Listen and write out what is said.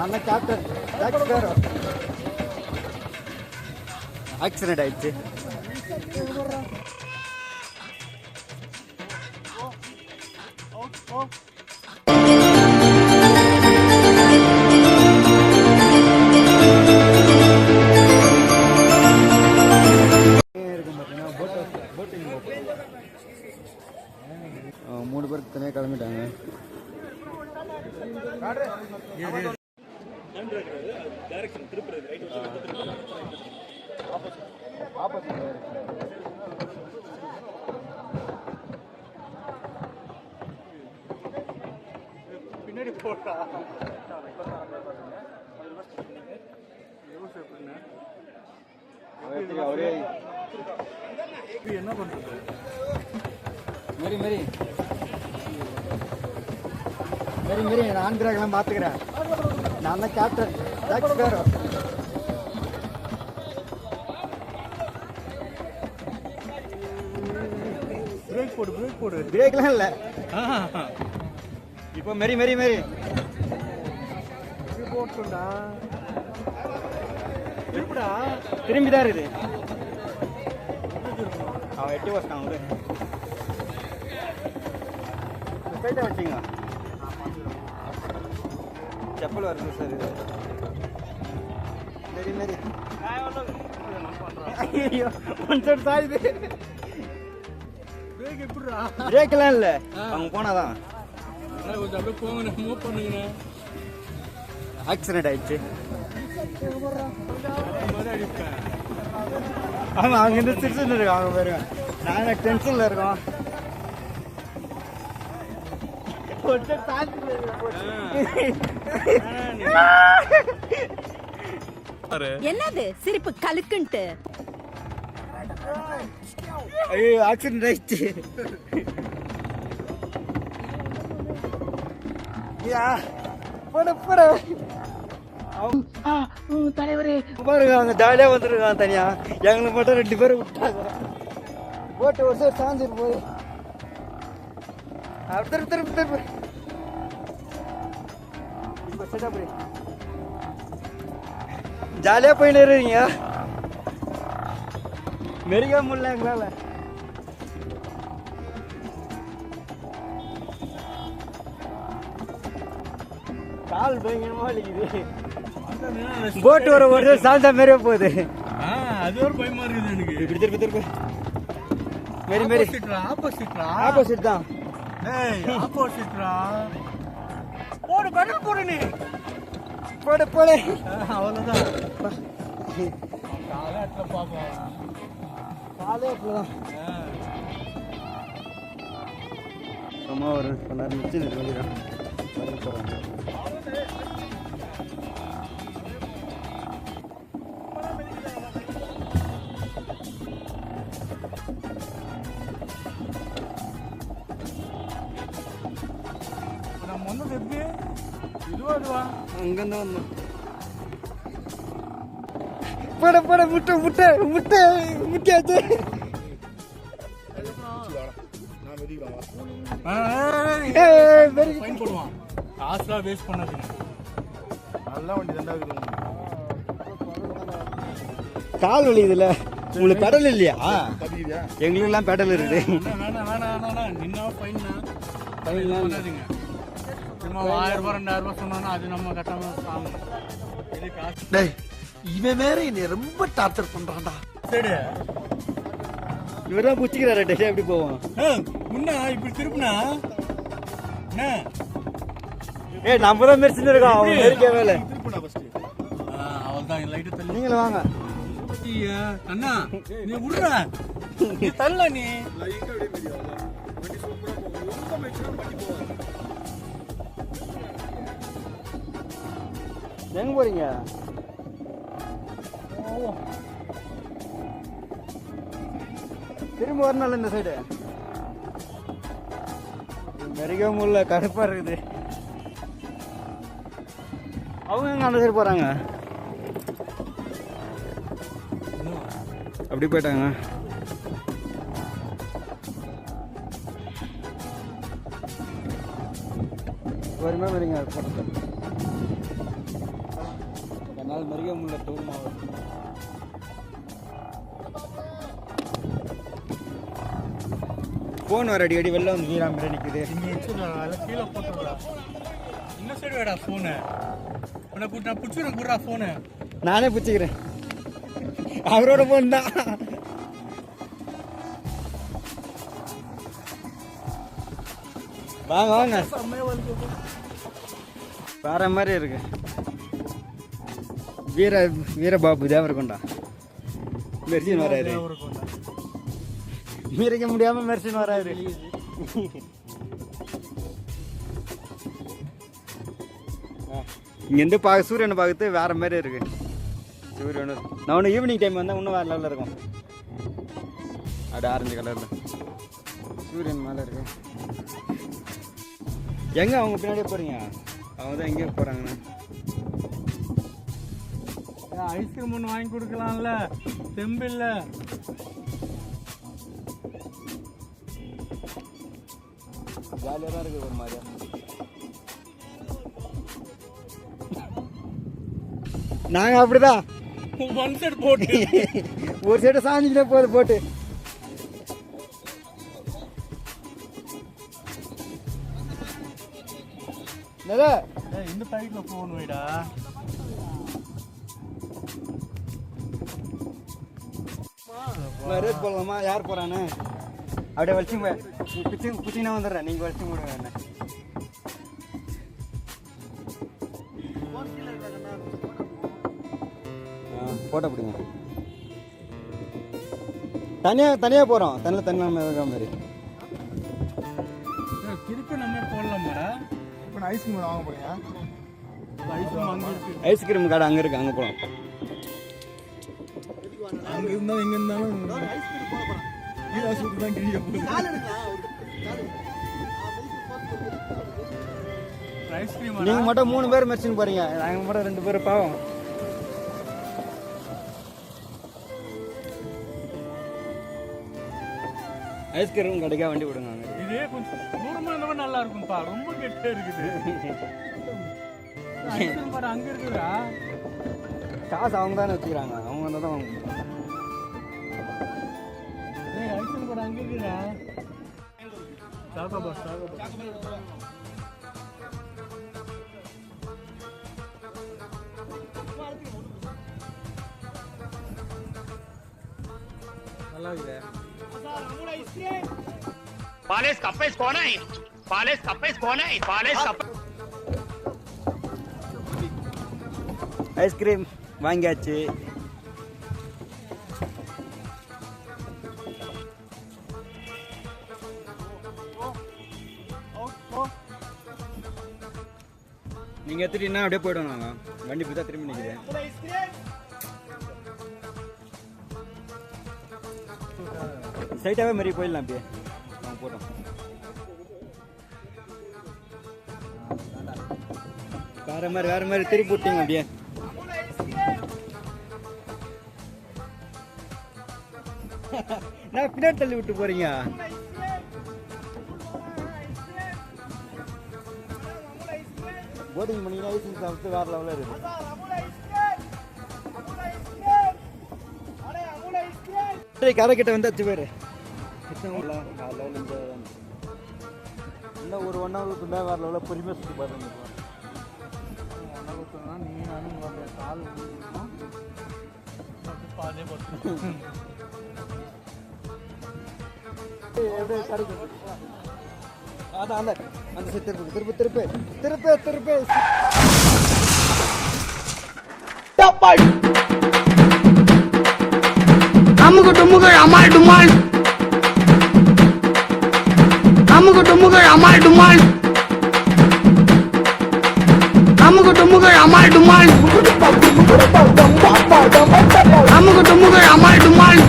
நான் தான் captain doctor பேர் ஆக்சிடென்ட் ஆயிடுச்சு இருக்கும் பார்த்தீங்கன்னா போட் ஹவுஸ் போட்டிங் மூணு பேர் தனியாக கிளம்பிட்டாங்க பின்னாடி போட்டா என்ன பண்றது? மாரி மாரி. மாரி மாரி நான் ஆந்திராக்கெல்லாம் பார்த்துக்கிறேன். நான் தான் கேப்டன் டாக்டர் பேர் போடு பிரேக் போடு. பிரேக்லாம் இல்லை. இப்போ மாரி மாரி மாரி. போட்டுடா. திருப்பிடா. திரும்பி தான் இருக்குது அவன் எட்டி வச்சான் அவரு ஸ்ட்ரைட்டாக வச்சுங்க செப்பல் வருது சார் இது. மாரி மாரி. ஐயோ ஒன் சைடு சாயுது. பிரேக் எப்படிடா பிரேக்கெல்லாம் இல்லை அவங்க போனாதான். கொஞ்சம் அப்படியே போங்கண்ணே மூவ் பண்ணுங்கண்ணே ஆக்சிடென்ட் ஆயிடுச்சு. ஆமாம் அவங்க இந்த சிரிச்சுன்னு இருக்கோம் அவங்க பேரு. நாங்கள் டென்ஷனில் இருக்கோம். என்னது? சிரிப்பு கலுக்குன்ட்டு. ஐயோ ஆக்சிடென்ட் ஆயிடுச்சு. யா போட போட. தலைவரே. பாருங்க அவங்க ஜாலியாக வந்துருக்காங்க தனியா. எங்களுக்கு மட்டும் ரெண்டு பேரும் விட்டாங்க. போட்டு ஒரு சார் சாஞ்சிரு போய் திரும்ப திரும்ப திரும்ப இப்போ செட் அப்படி ஜாலியாக போயின்னு இருக்கீங்க மெருக முடியல எங்களால் கால் பயங்கரமா வலிக்குது. போட்டு வர ஒரு சாந்தா மாரியே போகுது. அது ஒரு பயமா இருக்குது எனக்கு. இப்படி திருப்பி திருப்பி. மாரி மாரி. ஆப்போசிட்ரா ஆப்போசிட்ரா ஆப்போசிட் தான். ஏய் ஆப்போசிட்ரா போடு பெடல் போடு நீ. போடு போடு. அவ்வளவுதான். காலாட்டில் பார்ப்போம் காலே அப்படிதான் சும்மா ஒரு கொஞ்ச நேரம் நிச்சு நிற்க வேண்டியதான் வந்து போகிறாங்க நம்ம வந்தது எப்படி இதுவா இதுவா ஃபைன் போடுவான் காசுலாம் வேஸ்ட் பண்ணாதீங்க நல்லா வண்டி தாண்டா இருக்குது கால் வலிக்குதுல்ல உங்களுக்கு பெடல் இல்லையா? எங்களுக்கெல்லாம் பெடல் இருக்குது. வேணாம் வேணாம் வேணாம் சும்மா சொன்னோன்னா அது நம்ம காசு டேய் இவன் வேற என்னை ரொம்ப டார்ச்சர் பண்றான்டா. சரி இவர் தான் புச்சிக்கிறாரு டெய்லி எப்படி போவோம் முன்ன இப்படி திருப்பினா? என்ன? ஏய் நம்ம தான் மெரிச்சுன்னு இருக்கோம் அவன் மெரிக்கவே இல்லை. அவள் தான் லைட்டு தள்ளி. நீங்களும் வாங்க. அண்ணா நீ விடுற. நீ தள்ள நீ. எங்க போறீங்க? திரும்ப வரணும்ல இந்த சைடு மெரிக்க முடியல கடுப்பாக இருக்குது. அவங்க எங்க அந்த சைடு போகிறாங்க அப்படி போயிட்டாங்க. பொறுமையாக வரீங்க படத்தை கால் மறிக்க டூர் மாவட்டம் ஃபோன் வர அடி அடி வெளில வந்து நிற்குது இங்க வச்சுடா அதில் கீழே போட்டுடா இந்த சைடு வேடா ஃபோனு உன்னை கூட்டு நான் பிடிச்சிடும் கூடா ஃபோனு நானே பிடிச்சிக்கிறேன். அவரோட ஃபோன் தான். வாங்க வாங்க. வேற மாதிரி இருக்கு. வீர வீரபாபு தேவரகொண்டா. மெர்சின் வராரு. மீறிக்க முடியாம மெர்சின் வராரு. இங்கேருந்து பார்க்க சூரியனை பார்க்கறது வேற மாதிரி இருக்கு. சூரியன் நான் ஒன்று ஈவினிங் டைம் வந்தால் இன்னும் வேற லெவலில் இருக்கும். அப்படி ஆரஞ்சு கலரில் சூரியன் மேலே இருக்கு. எங்க அவங்க பின்னாடியே போறீங்க? அவங்க தான் எங்கேயோ போறாங்கண்ணா. ஐஸ்கிரீம் ஒன்று வாங்கி கொடுக்கலாம்ல. தெம்பு ஜாலியாக தான் இருக்கு ஒரு மாதிரியா நாங்கள் அப்படிதான். ஒன் சைடு போட்டு. ஒரு சைடு சாஞ்சிக்கிட்டே போகுது போட்டு. இந்த சைடில் வைடா ரேட் போடலாமா யார் போறானே? அப்படியே வலிச்சு பிச்சு பிச்சிங்கன்னா வந்துடுறேன் நீங்கள் வலிச்சு விடுங்க என்ன போட்டோ பிடிங்க. தனியாக தனியாக போகிறோம் தனியில் தனியாக இருக்கிற மாதிரி. திருப்பி நம்ம போடலாமாடா? இப்போ நான் ஐஸ்கிரீம் வாங்க போறேன் ஐஸ்கிரீம் அங்கே இருக்கு. ஐஸ்கிரீம் கடை அங்கே இருக்கு. அங்கே போகலாம் அங்க இருந்தாலும் எங்க இருந்தாலும். வீராசூத்து தான் கிழிய போகுது ஐஸ்கிரீம் நீங்கள் மட்டும் மூணு பேர் மெர்ச்சின்னு போகிறீங்க நாங்கள் மட்டும் ரெண்டு பேர் பாவம். ஐஸ்கிரீம் கடைக்கா வண்டி விடுங்க இதே கொஞ்சம் தூரமா இருந்தவங்க நல்லா இருக்கும்பா ரொம்ப கெட்டே இருக்குது. அங்க இருக்குதா? காசு அவங்க தானே வச்சுக்கிறாங்க. அவங்க தான் வாங்க ஏய் ஐஸ்கிரீம் கடை அங்க இருக்குதா சாக்கா பாஸ் சாக்கா பாஸ் நல்லா இருக்குது Pales Capes Konai. Pales Capes நீங்கள் எடுத்துட்டீங்கன்னா அப்படியே போய்டுவோம் நாங்கள் வண்டி போய் தான் திரும்பி நிற்கிறேன் ஸ்ட்ரைட்டாகவே மாதிரி போயிடலாம் அப்படியே. நாங்கள் போட்டோம். வேற மாதிரி வேற மாதிரி திருப்பி விட்டீங்க அப்படியே. நான் பின்னாடி தள்ளி விட்டு போறீங்க. போட்டிங் பண்ணீங்கன்னா ஐசிங் சாப்பிட்டு வேற லெவலில் இருக்கு சரி, கரை கிட்ட வந்தாச்சு பேரு. காலையில் இந்த இன்னும் ஒரு ஒன் ஹவருக்குள்ள வேற லெவலில் பொறுமையாக சுற்றி பாருங்க. நீ நானும் உங்களுடைய கால் பாதே போட்டு அதான் அந்த அந்த சைடு திருப்பு திருப்பு திருப்பு திருப்பு திருப்பு. அமுகு டுமுகள் அமால் டுமால் அமுகு டுமுகள் அமால் டுமால் அமுகு டுமுகள் அமால் டுமால் அமுகு டுமுகள் அமால் டுமால்